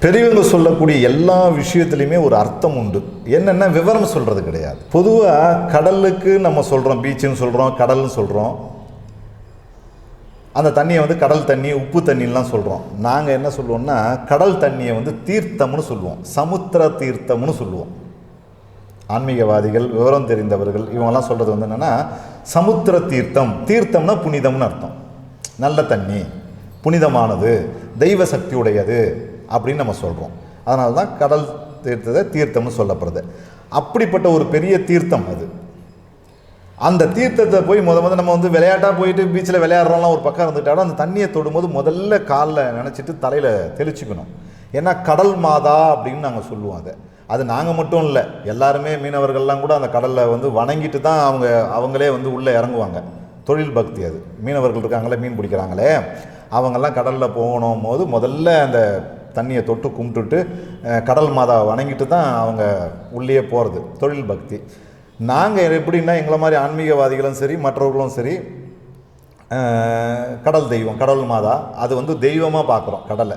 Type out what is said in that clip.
பெரியவங்க சொல்லக்கூடிய எல்லா விஷயத்துலையுமே ஒரு அர்த்தம் உண்டு. என்னென்ன விவரம் சொல்கிறது கிடையாது. பொதுவாக கடலுக்கு நம்ம சொல்கிறோம் பீச்சுன்னு சொல்கிறோம் கடல்னு சொல்கிறோம் அந்த தண்ணியை வந்து கடல் தண்ணி உப்பு தண்ணிலாம் சொல்கிறோம் நாங்கள் என்ன சொல்லுவோம்னா கடல் தண்ணியை வந்து தீர்த்தம்னு சொல்லுவோம். சமுத்திர தீர்த்தம்னு சொல்லுவோம். ஆன்மீகவாதிகள் விவரம் தெரிந்தவர்கள் இவங்கெல்லாம் சொல்கிறது வந்து என்னென்னா சமுத்திர தீர்த்தம். தீர்த்தம்னா புனிதம்னு அர்த்தம். நல்ல தண்ணி புனிதமானது தெய்வ சக்தி உடையது. அப்படின்னு நம்ம சொல்கிறோம் அதனால தான் கடல் தீர்த்தத்தை தீர்த்தம்னு சொல்லப்படுது. அப்படிப்பட்ட ஒரு பெரிய தீர்த்தம் அது. அந்த தீர்த்தத்தை போய் முத முத நம்ம வந்து விளையாட்டாக போயிட்டு பீச்சில் விளையாடுறோம்லாம் ஒரு பக்கம் இருந்துட்டாலும் அந்த தண்ணியை தொடும்போது முதல்ல காலில் நினச்சிட்டு தலையில் தெளிச்சுக்கணும். ஏன்னா கடல் மாதா அப்படின்னு நாங்கள் சொல்லுவோம் அதை. அது நாங்கள் மட்டும் இல்லை எல்லாருமே மீனவர்கள்லாம் கூட அந்த கடலில் வந்து வணங்கிட்டு தான் அவங்க அவங்களே வந்து உள்ளே இறங்குவாங்க. தொழில் பக்தி அது. மீனவர்கள் இருக்காங்களே மீன் பிடிக்கிறாங்களே அவங்கெல்லாம் கடலில் போகணும் போது முதல்ல அந்த தண்ணியை தொட்டு கும்பிட்டுட்டு கடல் மாதாவை வணங்கிட்டு தான் அவங்க உள்ளே போகிறது தொழில் பக்தி. நாங்கள் எப்படின்னா எங்களை மாதிரி ஆன்மீகவாதிகளும் சரி மற்றவர்களும் சரி கடல் தெய்வம் கடல் மாதா அது வந்து தெய்வமாக பார்க்குறோம் கடலை.